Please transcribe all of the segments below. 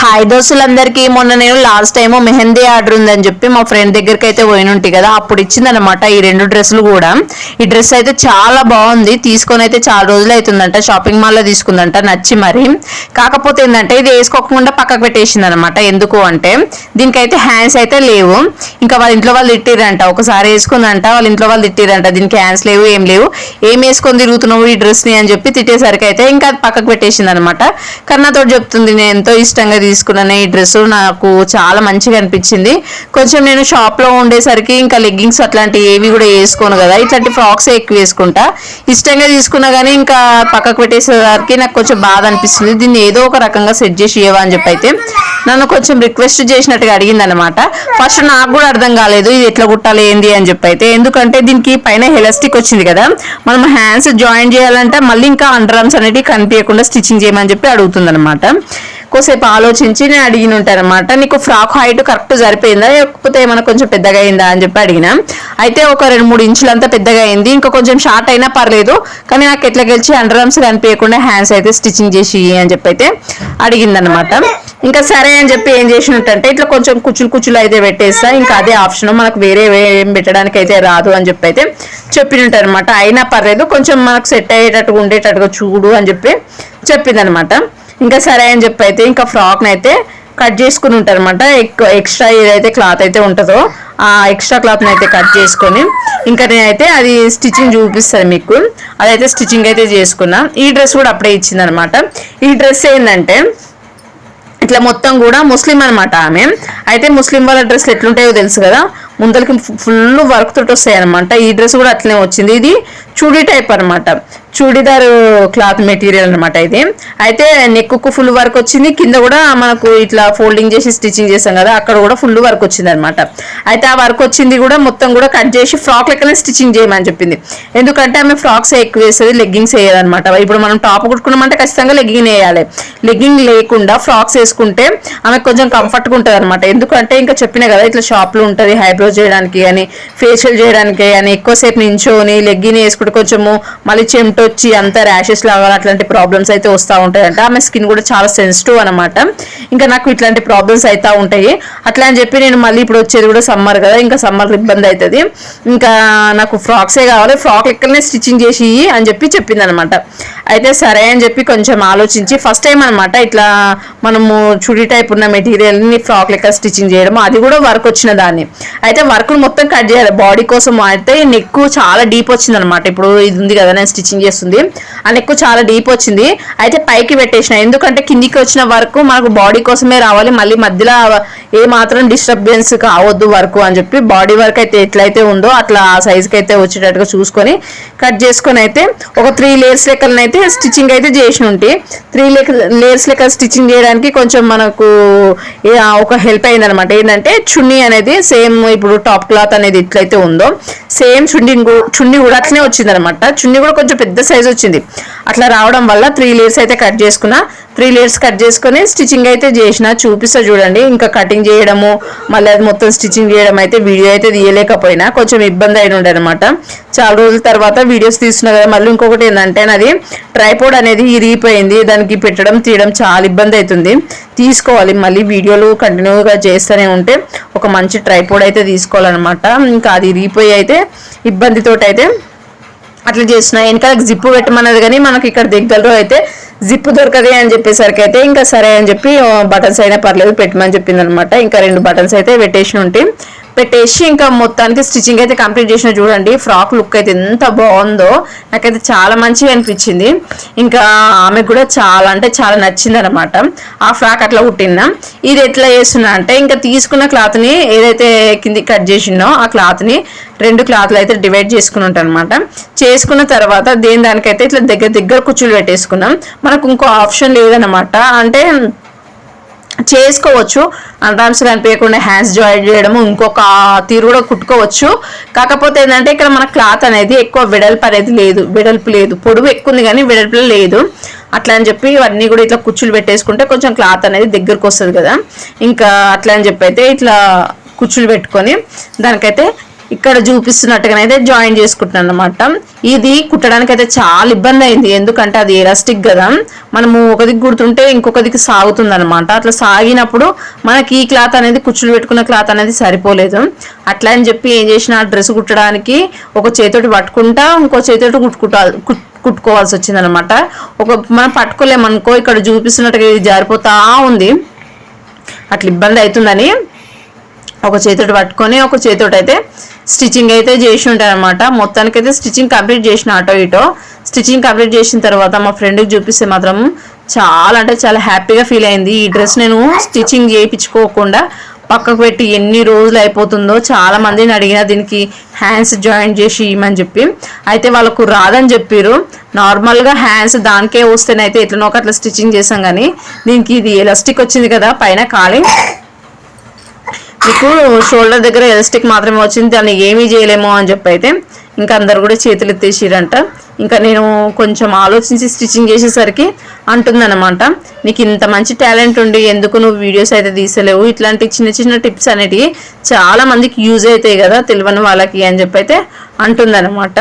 Hi దోస్తులందరికీ మొన్న నేను last time mehndi order ఉందని చెప్పి మా ఫ్రెండ్ దగ్గరికి అయితే పోయినుంటి కదా అప్పుడు ఇచ్చిందనమాట ఈ రెండు డ్రెస్సులు కూడా. ఈ డ్రెస్ అయితే చాలా బాగుంది తీసుకొని అయితే చాలా రోజులు అవుతుందంట షాపింగ్ మాల్లో తీసుకుందంట నచ్చి మరి. కాకపోతే ఏంటంటే ఇది వేసుకోకుండా పక్కకు పెట్టేసింది అనమాట ఎందుకు అంటే దీనికైతే హ్యాండ్స్ అయితే లేవు. ఇంకా వాళ్ళ ఇంట్లో వాళ్ళు తిట్టిరంట ఒకసారి వేసుకుందంట వాళ్ళ ఇంట్లో వాళ్ళు తిట్టిరంట దీనికి హ్యాండ్స్ లేవు ఏం లేవు. ఏం వేసుకొని తిరుగుతున్నావు ఈ డ్రెస్ని అని చెప్పి తిట్టేసరికి అయితే ఇంకా అది పక్కకు పెట్టేసింది అనమాట కన్నాతో చెప్తుంది నేను ఎంతో ఇష్టంగా తీసుకున్నాను ఈ డ్రెస్ నాకు చాలా మంచిగా అనిపించింది. కొంచెం నేను షాప్లో ఉండేసరికి ఇంకా లెగ్గింగ్స్ అట్లాంటివి ఏవి కూడా వేసుకోను కదా. ఇట్లాంటి ఫ్రాక్స్ ఎక్కువ వేసుకుంటా. ఇష్టంగా తీసుకున్నా కానీ ఇంకా పక్కకు పెట్టేసేసరికి నాకు కొంచెం బాధ అనిపిస్తుంది. దీన్ని ఏదో ఒక రకంగా సెట్ చేసి ఇవ్వ అని చెప్పి అయితే నన్ను కొంచెం రిక్వెస్ట్ చేసినట్టుగా అడిగింది అనమాట ఫస్ట్ నాకు కూడా అర్థం కాలేదు ఇది ఎట్లా కుట్టాలి ఏంది అని చెప్పి అయితే ఎందుకంటే దీనికి పైన హెలాస్టిక్ వచ్చింది కదా. మనం హ్యాండ్స్ జాయిన్ చేయాలంటే మళ్ళీ ఇంకా అండర్ ఆర్మ్స్ అనేవి కనిపించకుండా స్టిచ్చింగ్ చేయమని చెప్పి అడుగుతుంది అనమాట కోసేపు ఆలోచించి నేను అడిగిన ఉంటానమాట నీకు ఫ్రాక్ హైట్ కరెక్ట్ సరిపోయిందా? లేకపోతే ఏమైనా కొంచెం పెద్దగా అయిందా అని చెప్పి అడిగిన. అయితే ఒక రెండు మూడు ఇంచులంతా పెద్దగా అయింది. ఇంకా కొంచెం షార్ట్ అయినా పర్లేదు. కానీ నాకు ఎట్లా గెలిచి అండర్ ఆర్మ్స్ కనిపించకుండా హ్యాండ్స్ అయితే స్టిచ్చింగ్ చేసి అని చెప్పి అయితే అడిగిందనమాట ఇంకా సరే అని చెప్పి ఏం చేసినట్టంటే ఇట్లా కొంచెం కుచ్చులు కుచ్చులు అయితే పెట్టేస్తా. ఇంకా అదే ఆప్షన్ మనకు వేరే ఏం పెట్టడానికి అయితే రాదు అని చెప్పి అయితే చెప్పినట్టనమాట అయినా పర్లేదు. కొంచెం మనకు సెట్ అయ్యేటట్టుగా ఉండేటట్టుగా చూడు అని చెప్పి చెప్పిందనమాట ఇంకా సరే అని చెప్పి అయితే ఇంకా ఫ్రాక్ని అయితే కట్ చేసుకుని ఉంటారనమాట ఎక్కువ ఎక్స్ట్రా ఏదైతే క్లాత్ అయితే ఉంటుందో ఆ ఎక్స్ట్రా క్లాత్ని అయితే కట్ చేసుకొని ఇంకా నేనైతే అది స్టిచ్చింగ్ చూపిస్తాను మీకు. అదైతే స్టిచ్చింగ్ అయితే చేసుకున్నా. ఈ డ్రెస్ కూడా అప్పుడే ఇచ్చిందనమాట ఈ డ్రెస్ ఏంటంటే ఇట్లా మొత్తం కూడా ముస్లిం అనమాట ఆమె. అయితే ముస్లిం వాళ్ళ డ్రెస్లు ఎట్లుంటాయో తెలుసు కదా? ముందలకి ఫుల్ వర్క్ తోటి వస్తాయి అనమాట ఈ డ్రెస్ కూడా అట్లనే వచ్చింది. ఇది చూడీ టైప్ అనమాట చూడీదార్ క్లాత్ మెటీరియల్ అనమాట ఇది. అయితే నెక్కు ఫుల్ వర్క్ వచ్చింది. కింద కూడా మనకు ఇట్లా ఫోల్డింగ్ చేసి స్టిచ్చింగ్ చేసాం కదా అక్కడ కూడా ఫుల్ వర్క్ వచ్చింది అనమాట అయితే ఆ వర్క్ వచ్చింది కూడా మొత్తం కూడా కట్ చేసి ఫ్రాక్ లెక్కనే స్టిచ్చింగ్ చేయమని చెప్పింది. ఎందుకంటే ఆమె ఫ్రాక్స్ ఎక్కువ వేస్తుంది లెగ్గింగ్స్ వేయాలన్నమాట ఇప్పుడు మనం టాప్ కుట్టుకున్నామంటే ఖచ్చితంగా లెగ్గింగ్ వేయాలి. లెగ్గింగ్ లేకుండా ఫ్రాక్స్ వేసుకుంటే ఆమె కొంచెం కంఫర్ట్గా ఉంటుంది అనమాట ఎందుకంటే ఇంకా చెప్పినా కదా ఇట్లా షాప్లో ఉంటుంది హైబ్రో చేయడానికి కానీ ఫేషియల్ చేయడానికి అని ఎక్కువసేపు నించోని లెగ్గిని వేసుకుంటే కొంచెము మళ్ళీ చెమట వచ్చి ర్యాషెస్ లాగా అట్లాంటి ప్రాబ్లమ్స్ అయితే వస్తూ ఉంటాయంట. ఆమె స్కిన్ కూడా చాలా సెన్సిటివ్ అనమాట ఇంకా నాకు ఇట్లాంటి ప్రాబ్లమ్స్ అయితే ఉంటాయి. అట్లా అని చెప్పి నేను మళ్ళీ ఇప్పుడు వచ్చేది కూడా సమ్మర్ కదా ఇంకా సమ్మర్ ఇబ్బంది అవుతుంది ఇంకా నాకు ఫ్రాక్సే కావాలి ఫ్రాక్ లెక్కనే స్టిచ్చింగ్ చేసి అని చెప్పి చెప్పింది అనమాట అయితే సరే అని చెప్పి కొంచెం ఆలోచించి ఫస్ట్ టైం అనమాట ఇట్లా మనము చుడి టైప్ ఉన్న మెటీరియల్ని ఫ్రాక్ లెక్క స్టిచ్చింగ్ చేయడం అది కూడా వర్క్ వచ్చిన దాన్ని. అయితే వర్క్ మొత్తం కట్ చేయాలి. బాడీ కోసం అయితే నెక్ చాలా డీప్ వచ్చింది అనమాట ఇప్పుడు ఇది ఉంది కదా నేను స్టిచ్చింగ్ చేస్తుంది. ఆ నెక్ చాలా డీప్ వచ్చింది. అయితే పైకి పెట్టేసిన ఎందుకంటే కిందికి వచ్చిన వర్క్ మనకు బాడీ కోసమే రావాలి. మళ్ళీ మధ్యలో ఏ మాత్రం డిస్టర్బెన్స్ కావద్దు వర్క్ అని చెప్పి బాడీ వర్క్ అయితే ఎట్లయితే ఉందో అట్లా ఆ సైజ్కి అయితే వచ్చేటట్టుగా చూసుకొని కట్ చేసుకొని అయితే ఒక త్రీ లేయర్స్ లెక్కలనైతే స్టిచ్చింగ్ అయితే చేసి ఉంటే త్రీ లేయర్స్ లెక్క స్టిచ్చింగ్ చేయడానికి కొంచెం మనకు ఒక హెల్ప్ అయింది అనమాట ఏంటంటే చున్నీ అనేది సేమ్ ఇప్పుడు టాప్ క్లాత్ అనేది ఎట్లయితే ఉందో సేమ్ చున్నీ గు- చున్నీ కూడా అట్లనే వచ్చింది అనమాట చున్నీ కూడా కొంచెం పెద్ద సైజ్ వచ్చింది. అట్లా రావడం వల్ల త్రీ లేయర్స్ అయితే కట్ చేసుకున్నా. త్రీ లేయర్స్ కట్ చేసుకొని స్టిచ్చింగ్ అయితే చేసిన చూపిస్తా చూడండి. ఇంకా కటింగ్ చేయడము మళ్ళీ అది మొత్తం స్టిచ్చింగ్ చేయడం అయితే వీడియో అయితే తీయలేకపోయినా కొంచెం ఇబ్బంది అయిన ఉండే అనమాట చాలా రోజుల తర్వాత వీడియోస్ తీస్తున్నా కదా మళ్ళీ ఇంకొకటి ఏంటంటే నాది ట్రైపోర్డ్ అనేది ఇరిగిపోయింది. దానికి పెట్టడం తీయడం చాలా ఇబ్బంది అవుతుంది. తీసుకోవాలి. మళ్ళీ వీడియోలు కంటిన్యూగా చేస్తూనే ఉంటే ఒక మంచి ట్రైపోర్డ్ అయితే తీసుకోవాలన్నమాట. ఇంకా అది ఇరిగిపోయి అయితే ఇబ్బందితోటి అయితే అట్లా చేసిన వెనకాల జిప్పు పెట్టమన్నది కానీ మనకి ఇక్కడ దగ్గరలో అయితే జిప్పు దొరకదే అని చెప్పేసరికి అయితే ఇంకా సరే అని చెప్పి బటన్స్ అయినా పర్లేదు పెట్టమని చెప్పింది అనమాట ఇంకా రెండు బటన్స్ అయితే పెట్టేసి ఉంటే పెట్టేసి ఇంకా మొత్తానికి స్టిచ్చింగ్ అయితే కంప్లీట్ చేసిన చూడండి. ఫ్రాక్ లుక్ అయితే ఎంత బాగుందో నాకైతే చాలా మంచిగా అనిపించింది. ఇంకా ఆమె కూడా చాలా అంటే చాలా నచ్చింది అనమాట ఆ ఫ్రాక్ అట్లా కుట్టినా ఇది ఎట్లా చేస్తున్నా అంటే ఇంకా తీసుకున్న క్లాత్ని ఏదైతే కింది కట్ చేసిందో ఆ క్లాత్ని రెండు క్లాత్లు అయితే డివైడ్ చేసుకుని ఉంటాను అనమాట చేసుకున్న తర్వాత దేని దానికైతే ఇట్లా దగ్గర దగ్గర కుచ్చులు పెట్టేసుకున్నాం. మనకు ఇంకో ఆప్షన్ లేదనమాట అంటే చేసుకోవచ్చు. అండర్ఆర్మ్స్ కనిపించకుండా హ్యాండ్స్ జాయిన్ చేయడము ఇంకొక తీరు కూడా కుట్టుకోవచ్చు. కాకపోతే ఏంటంటే ఇక్కడ మన క్లాత్ అనేది ఎక్కువ వెడల్పు అనేది లేదు. వెడల్పు లేదు. పొడవు ఎక్కువ ఉంది కానీ వెడల్పు లేదు. అట్లా అని చెప్పి ఇవన్నీ కూడా ఇట్లా కుచ్చులు పెట్టేసుకుంటే కొంచెం క్లాత్ అనేది దగ్గరకు వస్తుంది కదా. ఇంకా అట్లా అని చెప్పి అయితే ఇట్లా కుచ్చులు పెట్టుకొని దానికైతే ఇక్కడ చూపిస్తున్నట్టుగానైతే జాయిన్ చేసుకుంటున్నాను అనమాట ఇది కుట్టడానికి అయితే చాలా ఇబ్బంది అయింది. ఎందుకంటే అది ఎలాస్టిక్ కదా. మనము ఒక దిక్కు కుడుతుంటే ఇంకొక దిక్కు సాగుతుంది అనమాట అట్లా సాగినప్పుడు మనకి ఈ క్లాత్ అనేది కుచ్చులు పెట్టుకున్న క్లాత్ అనేది సరిపోలేదు. అట్లా అని చెప్పి ఏం చేసిన డ్రెస్ కుట్టడానికి ఒక చేతోటి పట్టుకుంటా ఇంకో చేతోటి కుట్టుకుంటా కుట్టుకోవాల్సి వచ్చింది అనమాట ఒక మనం పట్టుకోలేమనుకో ఇక్కడ చూపిస్తున్నట్టుగా ఇది జారిపోతా ఉంది. అట్లా ఇబ్బంది అవుతుందని ఒక చేతోటి పట్టుకొని ఒక చేతోటి అయితే స్టిచ్చింగ్ అయితే చేసి ఉంటాను అనమాట మొత్తానికి అయితే స్టిచ్చింగ్ కంప్లీట్ చేసిన అటో ఇటో. స్టిచ్చింగ్ కంప్లీట్ చేసిన తర్వాత మా ఫ్రెండ్కి చూపిస్తే మాత్రం చాలా అంటే చాలా హ్యాపీగా ఫీల్ అయింది. ఈ డ్రెస్ నేను స్టిచ్చింగ్ చేయించుకోకుండా పక్కకు పెట్టి ఎన్ని రోజులు అయిపోతుందో చాలా మందిని అడిగిన దీనికి హ్యాండ్స్ జాయిన్ చేసి ఇవ్వమని చెప్పి. అయితే వాళ్ళకు రాదని చెప్పారు నార్మల్గా హ్యాండ్స్ దానికే వస్తేనైతే ఎట్లనో ఒక అట్లా స్టిచ్చింగ్ చేసాం కానీ దీనికి ఇది ఎలాస్టిక్ వచ్చింది కదా పైన ఖాళీ మీకు షోల్డర్ దగ్గర ఎలాస్టిక్ మాత్రమే వచ్చింది దాన్ని ఏమీ చేయలేమో అని చెప్పి అయితే ఇంకా అందరు కూడా చేతులు ఎత్తేసిరంట. ఇంకా నేను కొంచెం ఆలోచించి స్టిచ్చింగ్ చేసేసరికి అంటుందన్నమాట నీకు ఇంత మంచి టాలెంట్ ఉండి ఎందుకు నువ్వు వీడియోస్ అయితే తీసలేవు? ఇట్లాంటి చిన్న చిన్న టిప్స్ అనేటివి చాలా మందికి యూజ్ అవుతాయి కదా తెలియని వాళ్ళకి అని చెప్పి అయితే అంటుందన్నమాట.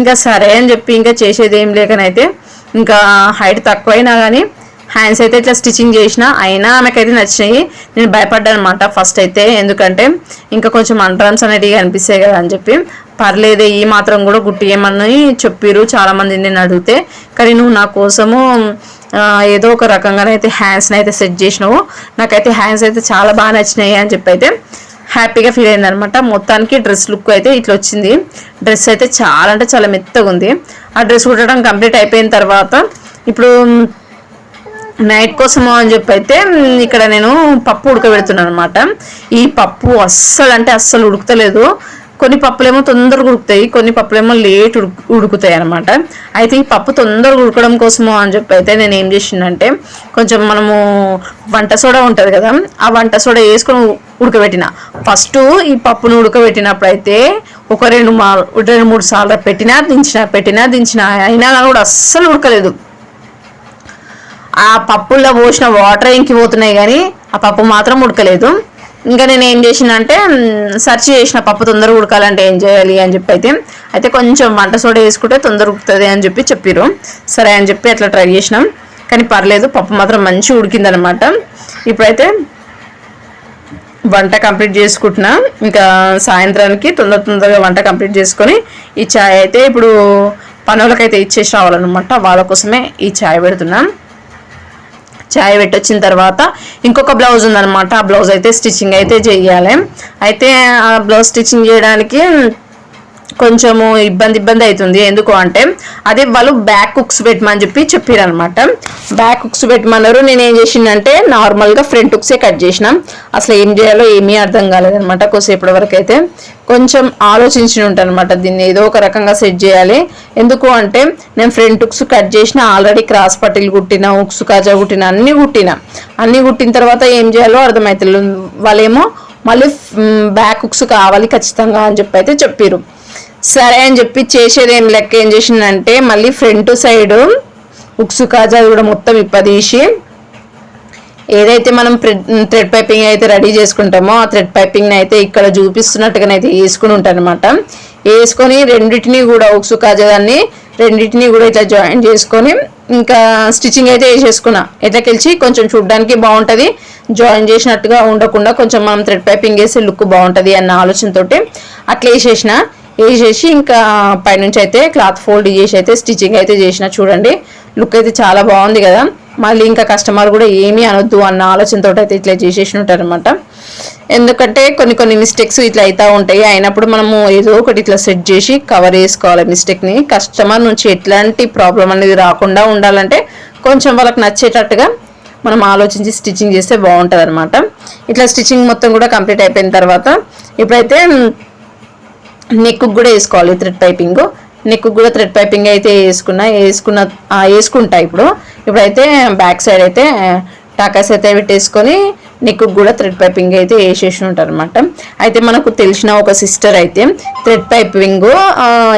ఇంకా సరే అని చెప్పి ఇంకా చేసేది ఏం లేకనైతే ఇంకా హైట్ తక్కువైనా కానీ హ్యాండ్స్ అయితే ఇట్లా స్టిచ్చింగ్ చేసిన అయినా ఆమెకైతే నచ్చినాయి. నేను భయపడ్డాను అనమాట ఫస్ట్ అయితే. ఎందుకంటే ఇంకా కొంచెం అంటరన్స్ అనేటివి కనిపిస్తాయి కదా అని చెప్పి. పర్లేదే ఈ మాత్రం కూడా గుట్టియమని చెప్పిరు చాలా మంది నేను అడిగితే. కానీ నువ్వు నా కోసము ఏదో ఒక రకంగానైతే హ్యాండ్స్ని అయితే సెట్ చేసినావు. నాకైతే హ్యాండ్స్ అయితే చాలా బాగా నచ్చినాయి అని చెప్పి అయితే హ్యాపీగా ఫీల్ అయింది అనమాట మొత్తానికి డ్రెస్ లుక్ అయితే ఇట్లా వచ్చింది. డ్రెస్ అయితే చాలా అంటే చాలా మెత్తగా ఉంది ఆ డ్రెస్ కుట్టడం కంప్లీట్ అయిపోయిన తర్వాత ఇప్పుడు నైట్ కోసము అని చెప్పి అయితే ఇక్కడ నేను పప్పు ఉడకబెడుతున్నాను అనమాట ఈ పప్పు అస్సలు అంటే అస్సలు ఉడకలేదు కొన్ని పప్పులేమో తొందరగా ఉడుకుతాయి కొన్ని పప్పులేమో లేట్ ఉడుకు ఉడుకుతాయి అనమాట అయితే ఈ పప్పు తొందరగా ఉడకడం కోసము అని చెప్పి అయితే నేను ఏం చేసిందంటే కొంచెం మనము వంట సోడా ఉంటుంది కదా ఆ వంట సోడా వేసుకొని ఉడకబెట్టిన. ఫస్ట్ ఈ పప్పును ఉడకబెట్టినప్పుడు అయితే ఒక రెండు మా రెండు మూడు సార్లు పెట్టినా దించిన పెట్టినా దించిన అయినా కూడా అస్సలు ఉడకలేదు. ఆ పప్పుల్లో పోసిన వాటర్ ఇంకి పోతున్నాయి కానీ ఆ పప్పు మాత్రం ఉడకలేదు. ఇంకా నేను ఏం చేసినంటే సర్చ్ చేసిన పప్పు తొందరగా ఉడకాలంటే ఏం చేయాలి అని చెప్పి అయితే అయితే కొంచెం వంట సోడా వేసుకుంటే తొందర ఉడుకుతుంది అని చెప్పి చెప్పిరు సరే అని చెప్పి అట్లా ట్రై చేసినాం. కానీ పర్లేదు పప్పు మాత్రం మంచిగా ఉడికిందనమాట. ఇప్పుడైతే వంట కంప్లీట్ చేసుకుంటున్నా. ఇంకా సాయంత్రానికి తొందర తొందరగా వంట కంప్లీట్ చేసుకొని ఈ చాయ్ అయితే ఇప్పుడు పనులకైతే ఇచ్చేసి రావాలన్నమాట. వాళ్ళ కోసమే ఈ చాయ్ పెడుతున్నాం. చాయ్ పెట్టొచ్చిన తర్వాత ఇంకొక బ్లౌజ్ ఉందన్నమాట. ఆ బ్లౌజ్ అయితే స్టిచ్చింగ్ అయితే చేయాలి అయితే ఆ బ్లౌజ్ స్టిచ్చింగ్ చేయడానికి కొంచెము ఇబ్బంది ఇబ్బంది అవుతుంది. ఎందుకు అంటే అదే వాళ్ళు బ్యాక్ కుక్స్ పెట్టమని చెప్పి చెప్పారు అనమాట బ్యాక్ కుక్స్ పెట్టమన్నారు. నేను ఏం చేసిందంటే నార్మల్గా ఫ్రంట్ కుక్సే కట్ చేసినాం. అసలు ఏం చేయాలో ఏమీ అర్థం కాలేదనమాట కొద్దిసేపటి వరకు అయితే. కొంచెం ఆలోచించి ఉంటానమాట దీన్ని ఏదో ఒక రకంగా సెట్ చేయాలి. ఎందుకు అంటే నేను ఫ్రంట్ ఉక్స్ కట్ చేసిన ఆల్రెడీ క్రాస్ పట్టీలు కుట్టిన ఉక్స్ కాజా కుట్టిన అన్నీ కుట్టిన. అన్నీ కుట్టిన తర్వాత ఏం చేయాలో అర్థమవుతుంది వాళ్ళేమో మళ్ళీ బ్యాక్ ఉక్స్ కావాలి ఖచ్చితంగా అని చెప్పి అయితే చెప్పారు. సరే అని చెప్పి చేసేది ఏం లెక్క ఏం చేసిందంటే మళ్ళీ ఫ్రంట్ సైడ్ ఉక్సు కాజా కూడా మొత్తం ఇప్పదీసి ఏదైతే మనం థ్రెడ్ పైపింగ్ అయితే రెడీ చేసుకుంటామో ఆ థ్రెడ్ పైపింగ్ని అయితే ఇక్కడ చూపిస్తున్నట్టుగానైతే వేసుకుని ఉంటాను అనమాట వేసుకొని రెండింటిని కూడా ఉక్సు కాజాదాన్ని రెండింటిని కూడా ఇట్లా జాయిన్ చేసుకొని ఇంకా స్టిచ్చింగ్ అయితే వేసేసుకున్నా. ఎట్లకెళ్ళి కొంచెం చూడడానికి బాగుంటుంది జాయిన్ చేసినట్టుగా ఉండకుండా కొంచెం మనం థ్రెడ్ పైపింగ్ వేసి లుక్ బాగుంటుంది అన్న ఆలోచనతోటి అట్లా వేసేసిన. వేసేసి ఇంకా పైనుంచి అయితే క్లాత్ ఫోల్డ్ చేసి అయితే స్టిచ్చింగ్ అయితే చేసిన చూడండి. లుక్ అయితే చాలా బాగుంది కదా. మళ్ళీ ఇంకా కస్టమర్ కూడా ఏమీ అనొద్దు అన్న ఆలోచనతో అయితే ఇట్లా చేసేసి ఉంటారనమాట ఎందుకంటే కొన్ని కొన్ని మిస్టేక్స్ ఇట్లా అవుతూ ఉంటాయి. అయినప్పుడు మనము ఏదో ఒకటి ఇట్లా సెట్ చేసి కవర్ చేసుకోవాలి మిస్టేక్ని. కస్టమర్ నుంచి ఎట్లాంటి ప్రాబ్లం అనేది రాకుండా ఉండాలంటే కొంచెం వాళ్ళకి నచ్చేటట్టుగా మనం ఆలోచించి స్టిచ్చింగ్ చేస్తే బాగుంటుంది అనమాట ఇట్లా స్టిచ్చింగ్ మొత్తం కూడా కంప్లీట్ అయిపోయిన తర్వాత ఇప్పుడైతే నెక్ కూడా వేసుకోవాలి థ్రెడ్ పైపింగ్ నెక్ కూడా థ్రెడ్ పైపింగ్ అయితే వేసుకున్నా వేసుకున్న వేసుకుంటా ఇప్పుడు. ఇప్పుడైతే బ్యాక్ సైడ్ అయితే టాకాస్ అయితే పెట్టేసుకొని నెక్ కూడా థ్రెడ్ పైపింగ్ అయితే వేసేసి ఉంటారు అనమాట అయితే మనకు తెలిసిన ఒక సిస్టర్ అయితే థ్రెడ్ పైపింగ్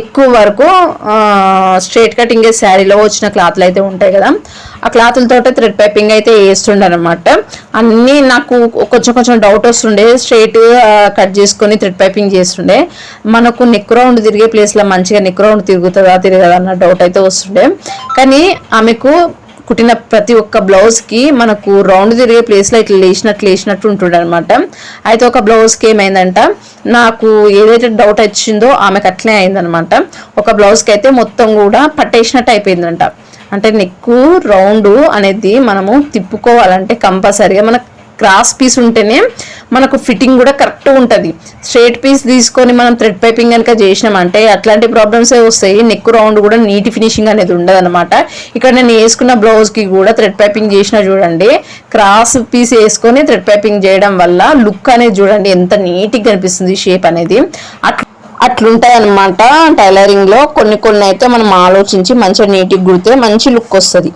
ఎక్కువ వరకు స్ట్రేట్ కటింగ్ శారీలో వచ్చిన క్లాత్లు అయితే ఉంటాయి కదా. ఆ క్లాతులతో థ్రెడ్ పైపింగ్ అయితే వేస్తుండనమాట అన్నీ నాకు కొంచెం కొంచెం డౌట్ వస్తుండే. స్ట్రైట్ కట్ చేసుకొని థ్రెడ్ పైపింగ్ చేస్తుండే. మనకు నెక్ రౌండ్ తిరిగే ప్లేస్లో మంచిగా నెక్ రౌండ్ తిరుగుతుందా తిరగదా అన్న డౌట్ అయితే వస్తుండే. కానీ ఆమెకు కుట్టిన ప్రతి ఒక్క బ్లౌజ్కి మనకు రౌండ్ తిరిగే ప్లేస్లో ఇట్లా లేచినట్టు లేచినట్టు ఉంటుంది అనమాట అయితే ఒక బ్లౌజ్కి ఏమైందంట నాకు ఏదైతే డౌట్ వచ్చిందో ఆమెకు అట్లే అయిందనమాట ఒక బ్లౌజ్కి అయితే మొత్తం కూడా పట్టేసినట్టు అయిపోయిందంట. అంటే నెక్కు రౌండ్ అనేది మనము తిప్పుకోవాలంటే కంపల్సరీగా మనకు క్రాస్ పీస్ ఉంటేనే మనకు ఫిట్టింగ్ కూడా కరెక్ట్ ఉంటుంది. స్ట్రేట్ పీస్ తీసుకొని మనం థ్రెడ్ పైపింగ్ కనుక చేసినామంటే అట్లాంటి ప్రాబ్లమ్స్ వస్తాయి. నెక్ రౌండ్ కూడా నీటి ఫినిషింగ్ అనేది ఉండదు అనమాట ఇక్కడ నేను వేసుకున్న బ్లౌజ్కి కూడా థ్రెడ్ పైపింగ్ చేసిన చూడండి క్రాస్ పీస్ వేసుకొని థ్రెడ్ పైపింగ్ చేయడం వల్ల లుక్ అనేది చూడండి ఎంత నీట్గా కనిపిస్తుంది షేప్ అనేది. అట్లా అట్లుంటాయి అనమాట టైలరింగ్లో. కొన్ని కొన్ని అయితే మనం ఆలోచించి మంచిగా నీట్గా కుడితే మంచి లుక్ వస్తుంది.